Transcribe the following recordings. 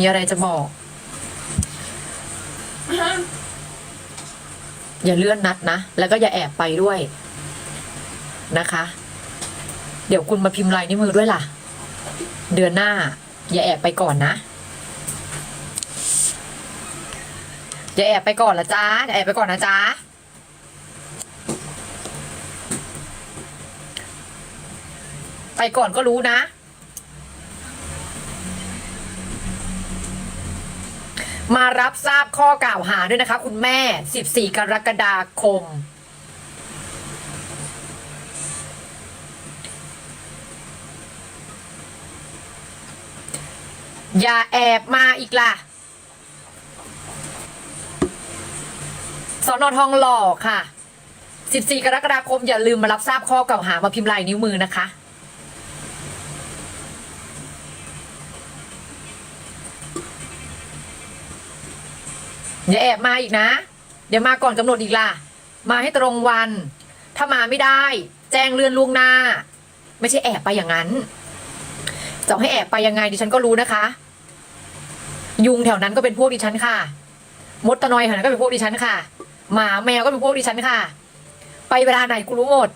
มีอะไรจะบอก อย่าเลื่อนนัดนะ แล้วก็อย่าแอบไปด้วยนะคะ เดี๋ยวคุณมาพิมพ์ลายนิ้วมือด้วยล่ะ เดือนหน้า อย่าแอบไปก่อนนะอย่าแอบไปก่อนละจ้าอย่าแอบไปก่อนนะจ้าไปก่อนก็รู้นะ มารับทราบข้อกล่าวหาด้วยนะคะ คุณแม่ 14 กรกฎาคม อย่าแอบมาอีกล่ะ สอนอทองหล่อค่ะ 14 กรกฎาคม อย่าลืมมารับทราบข้อกล่าวหามาพิมพ์ลายนิ้วมือนะคะ อย่าแอบมาอีกนะเดี๋ยวมาก่อนกำหนดอีกล่ะ มาให้ตรงวัน ถ้ามาไม่ได้ แจ้งเลื่อนล่วงหน้า ไม่ใช่แอบไปอย่างนั้นจะให้แอบไปยังไงดิฉันก็รู้นะคะ ยุงแถวนั้นก็เป็นพวกดิฉันค่ะ มดตะนอยแถวนั้นก็เป็นพวกดิฉันค่ะ หมาแมวก็เป็นพวกดิฉันค่ะ ไปเวลาไหนกูรู้หมด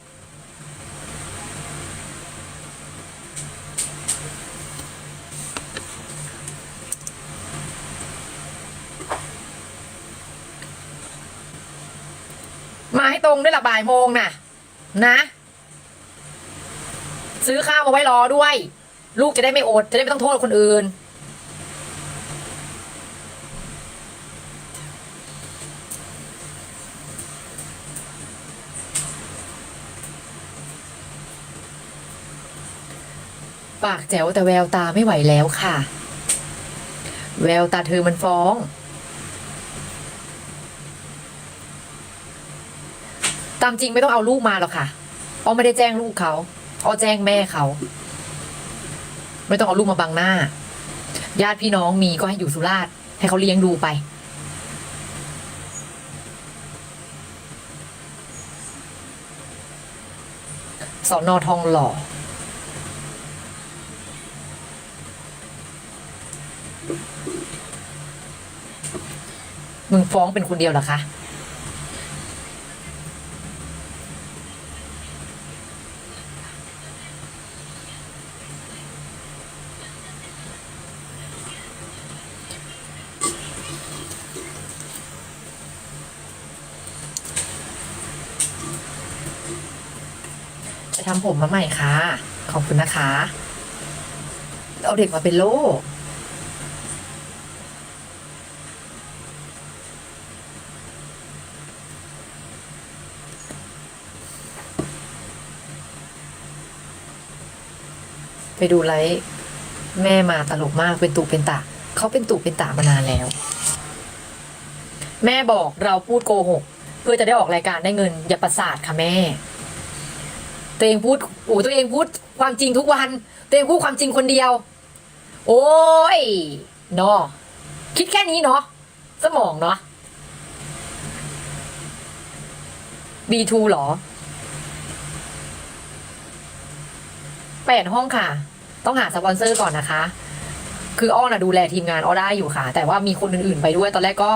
ตรงด้วยละบ่ายโมงน่ะ นะ ซื้อข้าวมาไว้รอด้วย ลูกจะได้ไม่อด จะได้ไม่ต้องโทษคนอื่น ปากแจ๋วแต่แววตาไม่ไหวแล้วค่ะ แววตาเธอมันฟ้อง ตามจริงไม่ต้องเอาลูกมาหรอกค่ะอ้อไม่ได้แจ้งลูกเขาอ้อแจ้งแม่เขา ไม่ต้องเอาลูกมาบังหน้า ญาติพี่น้องมีก็ให้อยู่สุราษฎร์ให้เขาเลี้ยงดูไป สอนอทองหล่อมึงฟ้องเป็นคนเดียวเหรอคะ ทำผมมาใหม่ค่ะ ขอบคุณนะคะ เอาเด็กมาเป็นโล่ไปดูไลฟ์แม่มาตลกมากเป็นตุเป็นตะเขาเป็นตุเป็นตะมานานแล้ว แม่บอกเราพูดโกหก เพื่อจะได้ออกรายการได้เงิน อย่าประสาทค่ะแม่ ตัวเองพูดโอ้ตัวเองพูดความจริงทุกวัน ตัวเองพูดความจริงคนเดียว โอ้ยเนาะคิดแค่นี้เนาะสมองเนาะ B2 เหรอแปดห้องค่ะ ต้องหาสปอนเซอร์ก่อนนะคะ คืออ้อน่ะดูแลทีมงานอ้อได้อยู่ค่ะ แต่ว่ามีคนอื่นๆไปด้วย ตอนแรกก็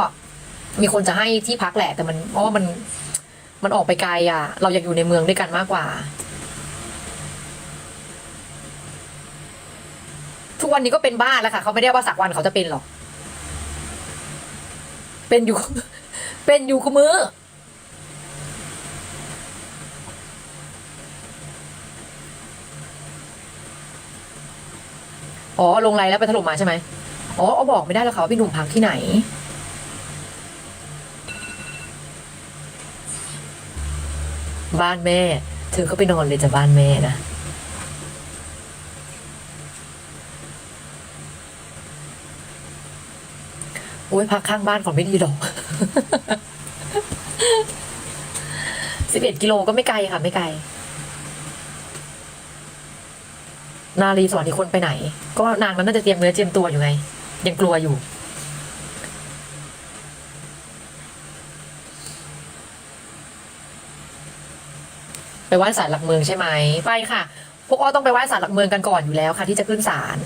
มีคนจะให้ที่พักแหละ แต่มันอ้อมัน มันออกไปไกลอะ เราอยากอยู่ในเมืองด้วยกันมากกว่า ทุก วันนี้ก็เป็นบ้าแล้วค่ะ เขาไม่ได้ว่าสักวันเขาจะเป็นหรอก เป็นอยู่ เป็นอยู่คุมือ อ๋อ ลงไลน์แล้วไปถล่มมาใช่ไหมอ๋อเอาบอกไม่ได้แล้วค่ะว่าพี่หนุ่มพักที่ไหนบ้านแม่ เธอก็ไปนอนเลยจากบ้านแม่นะ อ้ยพักข้างบ้านก่อนไม่ดีหรอกสิบเอ็ดกิโลก็ไม่ไกลค่ะ ไม่ไกล นารีสอนที่คนไปไหน ก็นางนั้นน่าจะเตรียมเนื้อเตรียมตัวอยู่ไง ยังกลัวอยู่ ไปไหว้ศาลหลักเมืองใช่ไหมไปค่ะ พวกอ้อต้องไปไหว้ศาลหลักเมืองกันก่อนอยู่แล้วค่ะ ที่จะขึ้นศาล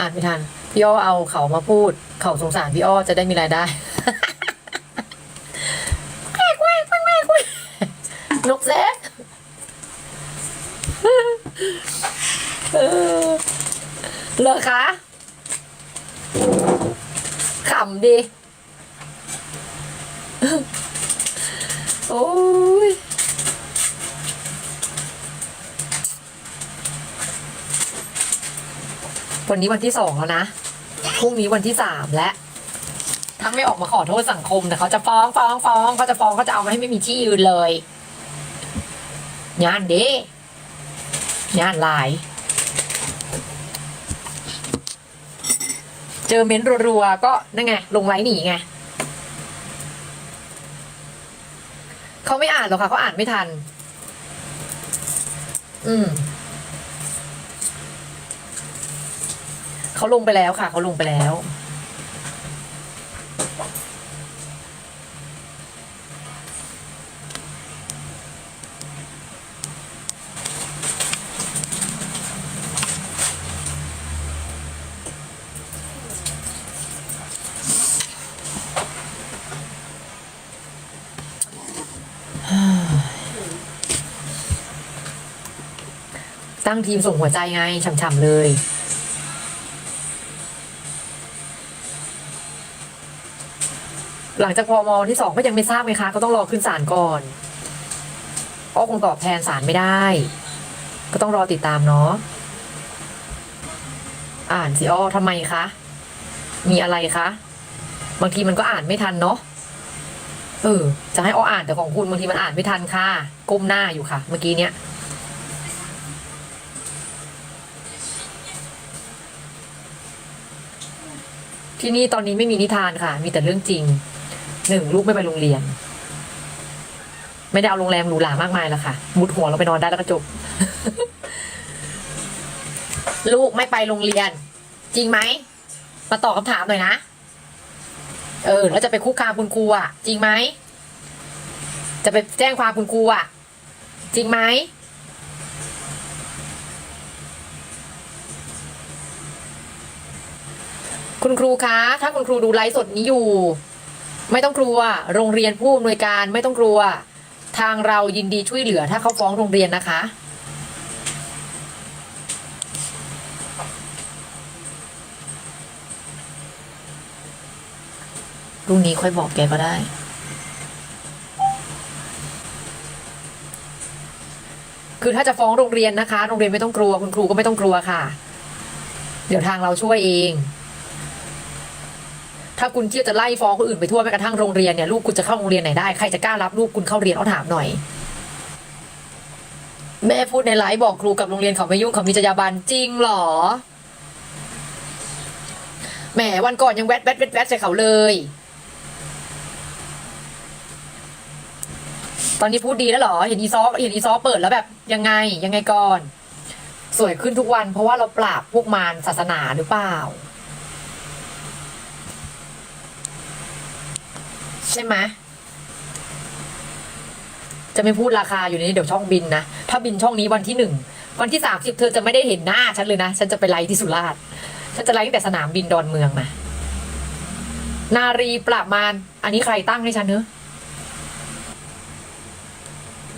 อ่านไม่ทันพี่อ้อเอาเขามาพูด เขาสงสารพี่อ้อจะได้มีรายได้แกแควกแกแควกแควกนกแซกเออเลอคะขำดิโอ้ย วันนี้วันที่สองแล้วนะพรุ่งนี้วันที่สามแล้วถ้าไม่ออกมาขอโทษสังคมแต่เขาจะฟ้องฟ้องฟ้องเขาจะฟ้องเขาจะเอามาให้ไม่มีที่ยืนเลยงานเด้งานหลาย เจอเม้นต์รัวๆก็นั่นไงลงไลน์หนีไงเขาไม่อ่านหรอกค่ะเขาอ่านไม่ทัน อืม เขาลงไปแล้วค่ะ เขาลงไปแล้ว ตั้งทีมส่งหัวใจไงฉ่ำๆเลย หลังจากพอมอที่สองก็ยังไม่ทราบไหมคะ ก็ต้องรอขึ้นศาลก่อนอ้อคงตอบแทนศาลไม่ได้ ก็ต้องรอติดตามเนาะอ่านสิอ้อทำไมคะ มีอะไรคะ บางทีมันก็อ่านไม่ทันเนาะเออ จะให้อ้ออ่านแต่ของคุณบางทีมันอ่านไม่ทันค่ะ ก้มหน้าอยู่ค่ะ เมื่อกี้เนี้ยที่นี่ตอนนี้ไม่มีนิทานค่ะ มีแต่เรื่องจริง หนึ่งลูกไม่ไปโรงเรียน ไม่ได้เอาโรงแรมหรูหรามากมายแล้วค่ะมุดหัวเราไปนอนได้แล้วก็จบ ลูกไม่ไปโรงเรียน จริงไหมมาตอบคำถามหน่อยนะเออแล้วจะไปคุกคามคุณครูอะ จริงไหมจะไปแจ้งความคุณครูอะ จริงไหมคุณครูคะ ถ้าคุณครูดูไลฟ์สดนี้อยู่ ไม่ต้องกลัว โรงเรียนผู้อำนวยการไม่ต้องกลัว ทางเรายินดีช่วยเหลือถ้าเขาฟ้องโรงเรียนนะคะ รุ่งนี้ค่อยบอกแกก็ได้ คือถ้าจะฟ้องโรงเรียนนะคะ โรงเรียนไม่ต้องกลัว คุณครูก็ไม่ต้องกลัวค่ะ เดี๋ยวทางเราช่วยเอง ถ้าคุณเที่ยวจะไล่ฟ้องคนอื่นไปทั่วแม้กระทั่งโรงเรียนเนี่ยลูกคุณจะเข้าโรงเรียนไหนได้ใครจะกล้ารับลูกคุณเข้าเรียนเอาถามหน่อย แม่พูดในไลฟ์บอกครูกับโรงเรียนเขาไม่ยุ่งเขามีจรรยาบรรณจริงหรอแหมวันก่อนยังแวดแวดแวดแวดใส่เขาเลย ตอนนี้พูดดีแล้วเหรอ เห็นอีซอเห็นอีซอเปิดแล้วแบบยังไงยังไงก่อน สวยขึ้นทุกวันเพราะว่าเราปราบพวกมารศาสนาหรือเปล่า ใช่ไหมจะไม่พูดราคาอยู่นี้เดี๋ยวช่องบินนะ ถ้าบินช่องนี้วันที่หนึ่ง วันที่สามสิบเธอจะไม่ได้เห็นหน้าฉันเลยนะ ฉันจะไปไลฟ์ที่สุราษฎร์ฉันจะไลฟ์ตั้งแต่สนามบินดอนเมืองนะนารีประมาณ อันนี้ใครตั้งให้ฉันเนอะ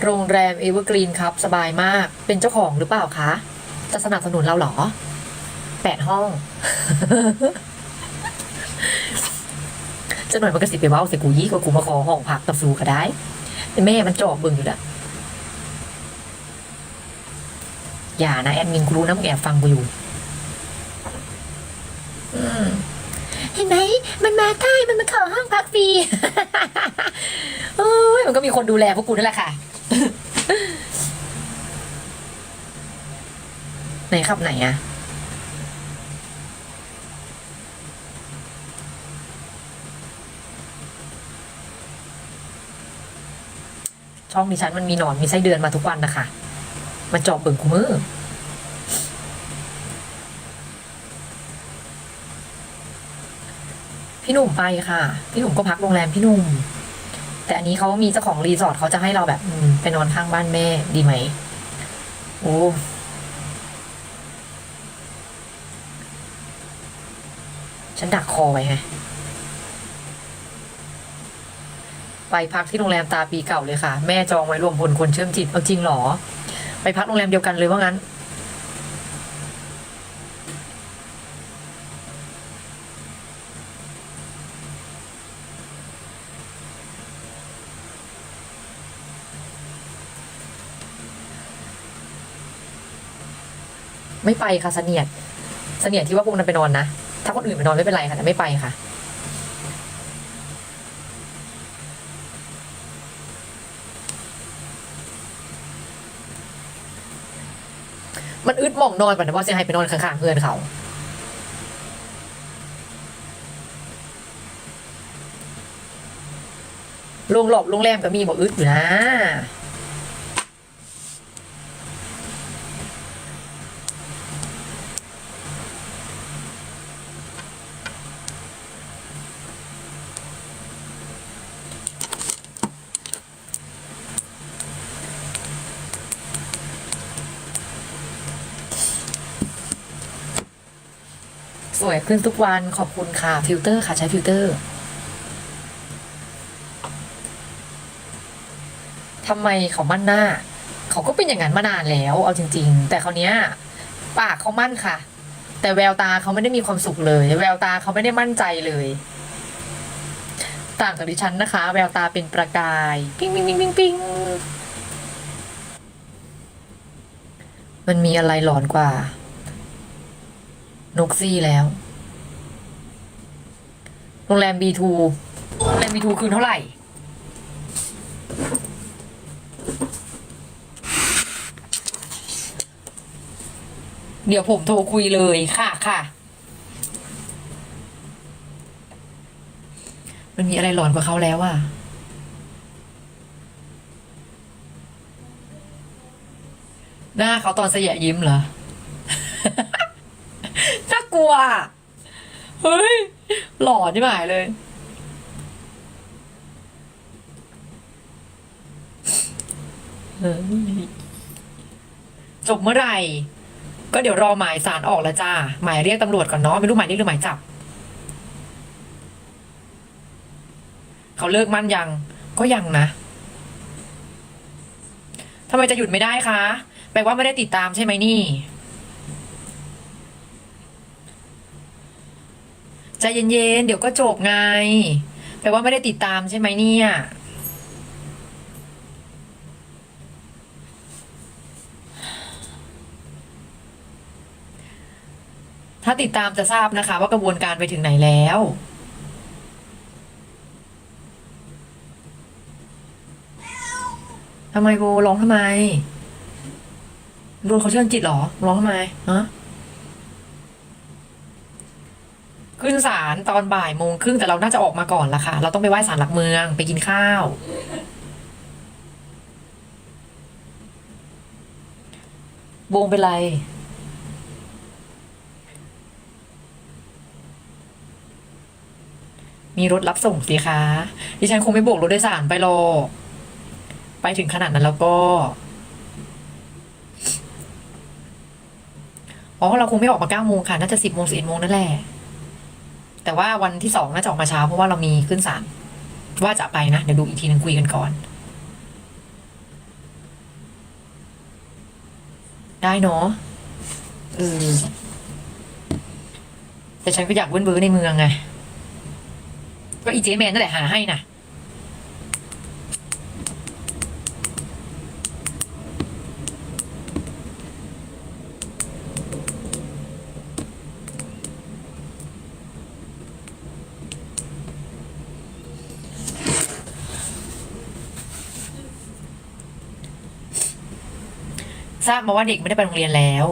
โรงแรมเอเวอร์กรีนครับ สบายมาก เป็นเจ้าของหรือเปล่าคะ จะสนับสนุนเราเหรอแปดห้อง จะหน่อยมันกระสิบไปเว่าใส่กูยี่กว่ากูมาขอห้องพักกับซูก็ได้แต่แม่มันจอบเบิ่งอยู่ละอย่านะแอดมินกูรู้นะมึงแอบฟังกูอยู่เห็นไหมมันมาใกล้มันมาขอห้องพักฟรีโอ้ยมันก็มีคนดูแลพวกกูนั่นแหละค่ะไหนครับไหนอะ ช่องดิฉันมันมีหนอนมีไส้เดือนมาทุกวันนะคะมันจอบเบิ่งกูมือพี่หนุ่มไปค่ะ พี่หนุ่มก็พักโรงแรมพี่หนุ่ม แต่อันนี้เขามีเจ้าของรีสอร์ทเขาจะให้เราแบบอืไปนอนข้างบ้านแม่ดีไหมโอ้ฉันดักคอไว้ไง ไปพักที่โรงแรมตาปีเก่าเลยค่ะ แม่จองไว้รวมพลคนเชื่อมจิต เอาจริงเหรอ ไปพักโรงแรมเดียวกันเลยว่างั้น ไม่ไปค่ะเสนียดเสนียดที่ว่าพวกนั้นไปนอนนะ ถ้าคนอื่นไปนอนไม่เป็นไรค่ะแต่ไม่ไปค่ะ มองนอนก่อนนะว่าจะให้ไปนอนข้างๆเพื่อนเขาโรงหลบโรงแรมก็มีบอกอึดอยู่นะ สวยขึ้นทุกวันขอบคุณค่ะฟิลเตอร์ค่ะใช้ฟิลเตอร์ทำไมเขามั่นหน้า เขาก็เป็นอย่างนั้นมานานแล้ว เอาจริง ๆ แต่คราวเนี้ยปากเขามั่นค่ะ แต่แววตาเขาไม่ได้มีความสุขเลย แววตาเขาไม่ได้มั่นใจเลย ต่างกับดิฉันนะคะ แววตาเป็นประกาย ปิ้งปิ้งปิ้งปิ้งปิ้งมันมีอะไรหลอนกว่า นกซี่แล้ว รงแรม B2 โรงแรม B2 คืนเท่าไหร่ เดี๋ยวผมโทรคุยเลยค่ะค่ะ มันมีอะไรหลอนกว่าเขาแล้วอะหน้าเขาตอนเสยยิ้มเหรอ น่ากลัว เฮ้ย หล่อที่หมายเลย จบเมื่อไหร่ ก็เดี๋ยวรอหมายสารออกล้วจ้า หมายเรียกตำรวจก่อนเนาะ ไม่รู้หมายเรียกหรือหมายจับ เขาเลิกมั่นยัง ก็ยังนะทำไมจะหยุดไม่ได้คะ แปลว่าไม่ได้ติดตามใช่ไหมนี่ ใจเย็นๆ เดี๋ยวก็จบไง แปลว่าไม่ได้ติดตามใช่ไหมเนี่ย ถ้าติดตามจะทราบนะคะ ว่ากระบวนการไปถึงไหนแล้วทำไมโบร้องทำไมโดนเขาเชื่อจิตหรอร้องทำไมฮะ ขึ้นศาลตอนบ่ายโมงครึ่งแต่เราน่าจะออกมาก่อนละค่ะ เราต้องไปไหว้ศาลหลักเมืองไปกินข้าวโบงเป็นไร มีรถรับส่งสิคะดิฉันคงไม่โบกรถโดยสารไปหรอกไปถึงขนาดนั้นแล้วก็อ๋อเราคงไม่ออกมาเก้าโมงค่ะ น่าจะสิบโมงสิบเอ็ดโมงนั่นแหละ แต่ว่าวันที่สองน่าจะออกมาเช้าเพราะว่าเรามีขึ้นศาลว่าจะไปนะ เดี๋ยวดูอีกทีนึงคุยกันก่อน ได้เนาะเออแต่ฉันก็อยากเว้นเบื้อในเมืองไง ก็อีเจแมนนั่นแหละหาให้น่ะ ราบมาว่าเด็กไม่ได้ไปโรงเรียนแล้ว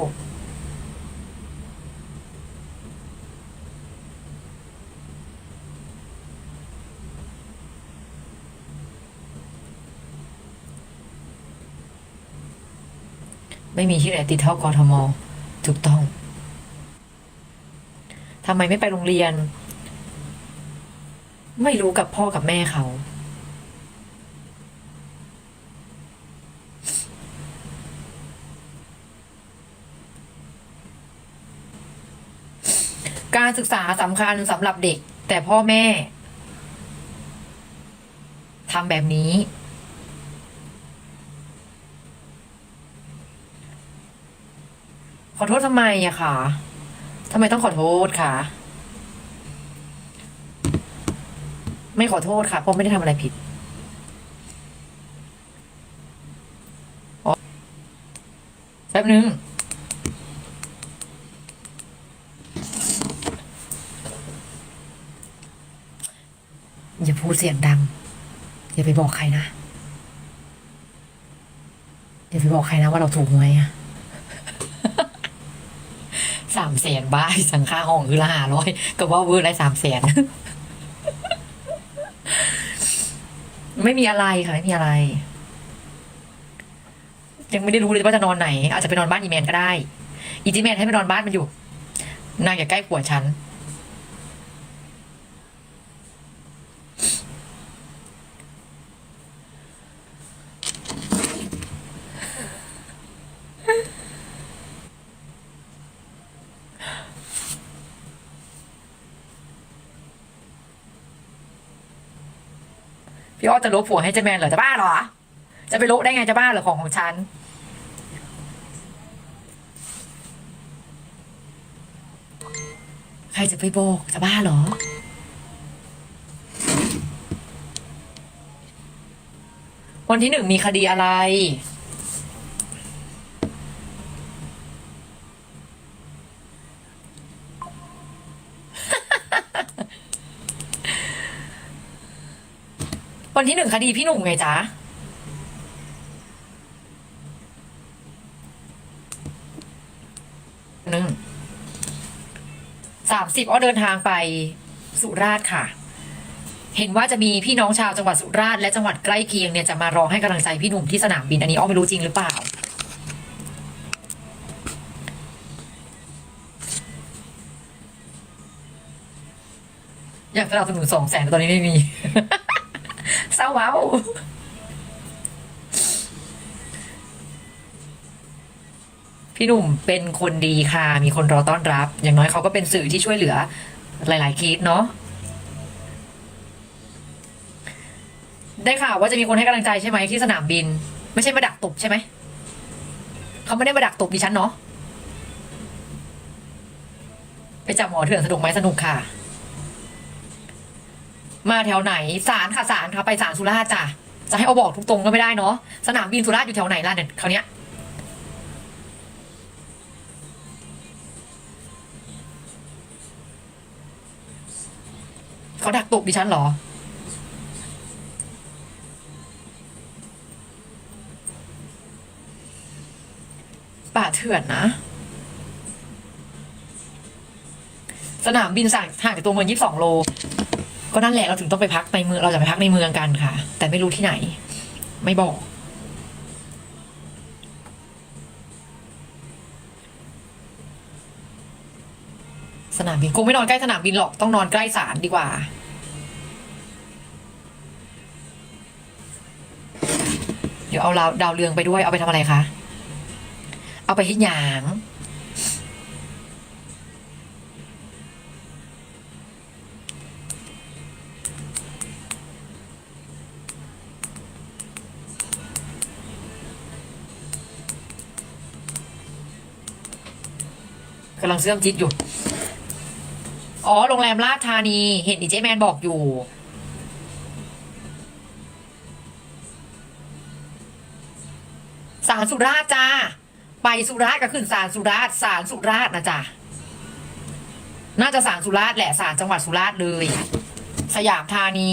ไม่มีที่ไหนติดเท่ากทมถูกต้องทำไมไม่ไปโรงเรียน ไม่รู้กับพ่อกับแม่เขา การศึกษาสำคัญสำหรับเด็ก แต่พ่อแม่ทำแบบนี้ ขอโทษทำไมอะคะทำไมต้องขอโทษคะไม่ขอโทษค่ะเพราะไม่ได้ทำอะไรผิดอ๋อแป๊บนึง อย่าพูด เสียงดัง อย่าไปบอกใครนะ อย่าไปบอกใครนะว่าเราถูกหวยอะสามแสนบ้าสังค่าห้องคือละห้าร้อยก็ว่าเวอร์ได้สามแสนไม่มีอะไรค่ะ ไม่มีอะไร ยังไม่ได้รู้เลยว่าจะนอนไหน อาจจะไปนอนบ้านอีแมนก็ได้ อีจีแมนให้ไปนอนบ้านมันอยู่ นางอย่าใกล้ผัวฉัน อ้อจะลบผัวให้เจแมนเหรอจะบ้าเหรอ จะไปลบได้ไงจะบ้าเหรอของของฉันใครจะไปบอกจะบ้าเหรอ วันที่หนึ่งมีคดีอะไร วันที่หนึ่งคดีพี่หนุ่มไงจ๊ะหนึ่งสามสิบอ้อเดินทางไปสุราษฎร์ค่ะ เห็นว่าจะมีพี่น้องชาวจังหวัดสุราษฎร์และจังหวัดใกล้เคียงเนี่ยจะมารอให้กำลังใจพี่หนุ่มที่สนามบินอันนี้อ้อไม่รู้จริงหรือเปล่าอยากสนับสนุนสองแสนตอนนี้ไม่มี เศร้าเว้าพี่หนุ่มเป็นคนดีค่ะ มีคนรอต้อนรับ อย่างน้อยเขาก็เป็นสื่อที่ช่วยเหลือหลาย ๆเคสเนาะ ได้ข่าวว่าจะมีคนให้กำลังใจใช่ไหมที่สนามบิน ไม่ใช่มาดักตบใช่ไหม เขาไม่ได้มาดักตบดิฉันเนาะ ไปจับหมอเถื่อนสนุกไหมสนุกค่ะ มาแถวไหนสารค่ะสารค่ะไปสารสุราษฎร์จ้ะจะให้เอาบอกทุกตรงก็ไม่ได้เนาะสนามบินสุราษฎร์อยู่แถวไหนล่ะเนี่ยคราวเนี้ยเขาดักตบดิฉันเหรอ ป่าเถื่อนนะ สนามบินสั่งห่างจากตัวเมืองยี่สิบสองโล ก็นั่นแหละเราถึงต้องไปพักในเมืองเราจะไปพักในเมืองกันค่ะ แต่ไม่รู้ที่ไหน ไม่บอก สนามบินคงไม่นอนใกล้สนามบินหรอกต้องนอนใกล้ศาลดีกว่าเดี๋ยวเอาดาวดาวเรืองไปด้วยเอาไปทำอะไรคะ เอาไปให้หยาง กำลังเสื่อมจิตอยู่ อ๋อ โรงแรมลาดธานี เห็นดีเจแมนบอกอยู่ สารสุราษฎร์จ้า ไปสุราษฎร์ก็ขึ้นสารสุราษฎร์สารสุราษฎร์นะจ๊ะน่าจะสารสุราษฎร์แหละสารจังหวัดสุราษฎร์เลย สยามธานี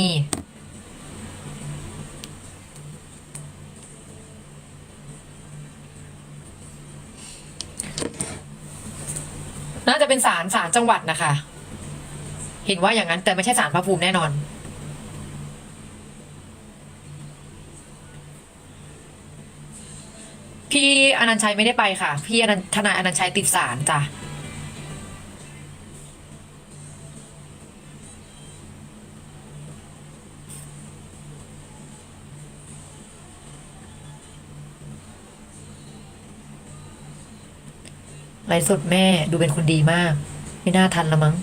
น่าจะ เป็นศาลศาลจังหวัดนะคะ เห็นว่าอย่างนั้นแต่ไม่ใช่ศาลพระภูมิแน่นอน พี่อนันชัยไม่ได้ไปค่ะ พี่อนันทนายอนันชัยติดศาลจ้ะ ไลฟ์สดแม่ดูเป็นคนดีมาก ไม่น่าทันละมั้ง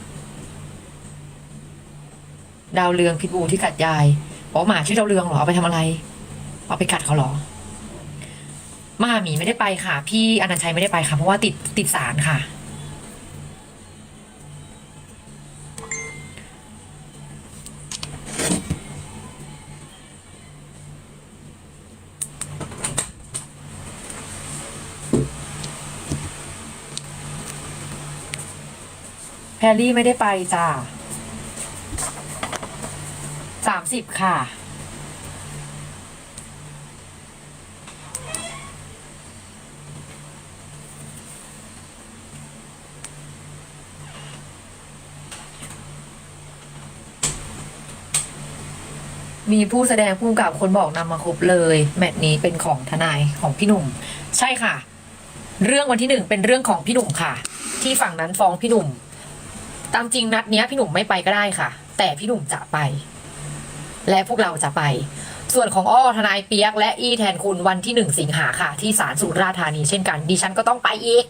ดาวเรืองพิบูที่กัดยายบอกหมาชื่อดาวเรืองเหรอเอาไปทำอะไร เอาไปกัดเขาเหรอมาหมีไม่ได้ไปค่ะ พี่อนันชัยไม่ได้ไปค่ะ เพราะว่าติดติดสารค่ะ แพรรี่ไม่ได้ไปจ้าสามสิบค่ะ มีผู้แสดงผู้กำกับคนบอกนำมาครบเลย แมตช์นี้เป็นของทนายของพี่หนุ่ม ใช่ค่ะ เรื่องวันที่หนึ่งเป็นเรื่องของพี่หนุ่มค่ะ ที่ฝั่งนั้นฟ้องพี่หนุ่ม ตามจริงนัดเนี้ยพี่หนุ่มไม่ไปก็ได้ค่ะ แต่พี่หนุ่มจะไป และพวกเราจะไป ส่วนของอ้อทนายเปียก และอี้แทนคุณวันที่หนึ่งสิงหาค่ะ ที่ศาลสุราษฎร์ธานีเช่นกันดิฉันก็ต้องไปอีก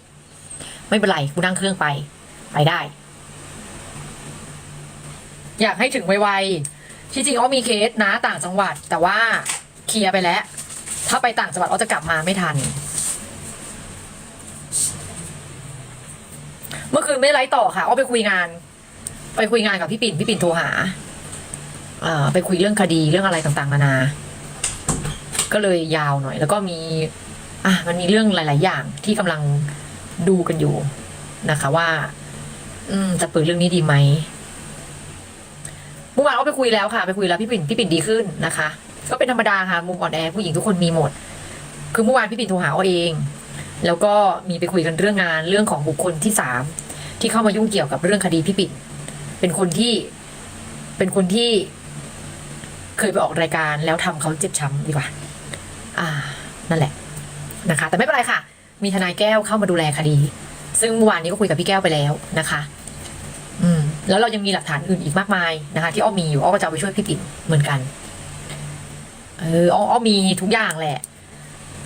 ไม่เป็นไรกูนั่งเครื่องไป ไปได้ อยากให้ถึงไวๆที่จริงอ้อมีเคสนะต่างจังหวัด แต่ว่าเคลียร์ไปแล้ว ถ้าไปต่างจังหวัดอ้อจะกลับมาไม่ทัน เมื่อคืนไม่ไลฟ์ต่อค่ะอ้อไปคุยงาน ไปคุยงานกับพี่ปิ่นพี่ปิ่นโทรหาอ่าไปคุยเรื่องคดีเรื่องอะไรต่างๆนานา ก็เลยยาวหน่อย แล้วก็มี อะมันมีเรื่องหลาย ๆ อย่างที่กำลังดูกันอยู่นะคะ ว่า อืมจะเปิดเรื่องนี้ดีไหมเมื่อวานก็ไปคุยแล้วค่ะ ไปคุยแล้วพี่ปิ่นพี่ปิ่นดีขึ้นนะคะ ก็เป็นธรรมดาค่ะมุมอ่อนแอผู้หญิงทุกคนมีหมด คือเมื่อวานพี่ปิ่นโทรหาเอาเอง แล้วก็มีไปคุยกันเรื่องงานเรื่องของบุคคลที่สาม ที่เข้ามายุ่งเกี่ยวกับเรื่องคดีพี่ปิ่นเป็นคนที่เป็นคนที่เคยไปออกรายการแล้วทำเขาเจ็บช้ำดีกว่า อ่า นั่นแหละนะคะ แต่ไม่เป็นไรค่ะ มีทนายแก้วเข้ามาดูแลคดี ซึ่งเมื่อวานนี้ก็คุยกับพี่แก้วไปแล้วนะคะ อืม แล้วเรายังมีหลักฐานอื่นอีกมากมายนะคะ ที่อ้อมีอยู่อ้อก็จะเอาไปช่วยพี่ปิ่นเหมือนกัน เอออ้ออ้อมีทุกอย่างแหละ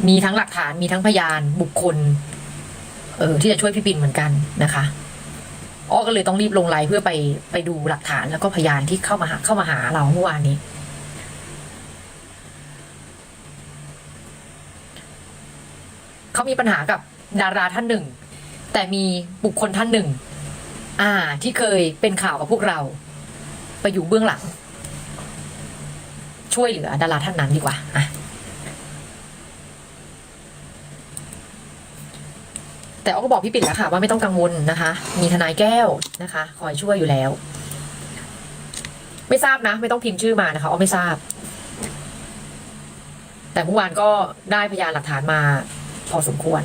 มีทั้งหลักฐานมีทั้งพยานบุคคล เออที่จะช่วยพี่ปิ่นเหมือนกันนะคะ อ้อก็เลยต้องรีบลงไลน์เพื่อไปไปดูหลักฐานแล้วก็พยานที่เข้ามาหาเข้ามาหาเราเมื่อวานนี้ เขามีปัญหากับดาราท่านหนึ่ง แต่มีบุคคลท่านหนึ่ง อ่า ที่เคยเป็นข่าวกับพวกเรา ไปอยู่เบื้องหลัง ช่วยเหลือดาราท่านนั้นดีกว่าอะ แต่อ้อก็บอกพี่ปิ่นแล้วค่ะ ว่าไม่ต้องกังวลนะคะ มีทนายแก้วนะคะ คอยช่วยอยู่แล้ว ไม่ทราบนะ ไม่ต้องพิมพ์ชื่อมานะคะอ้อไม่ทราบ แต่เมื่อวานก็ได้พยานหลักฐานมา พอสมควร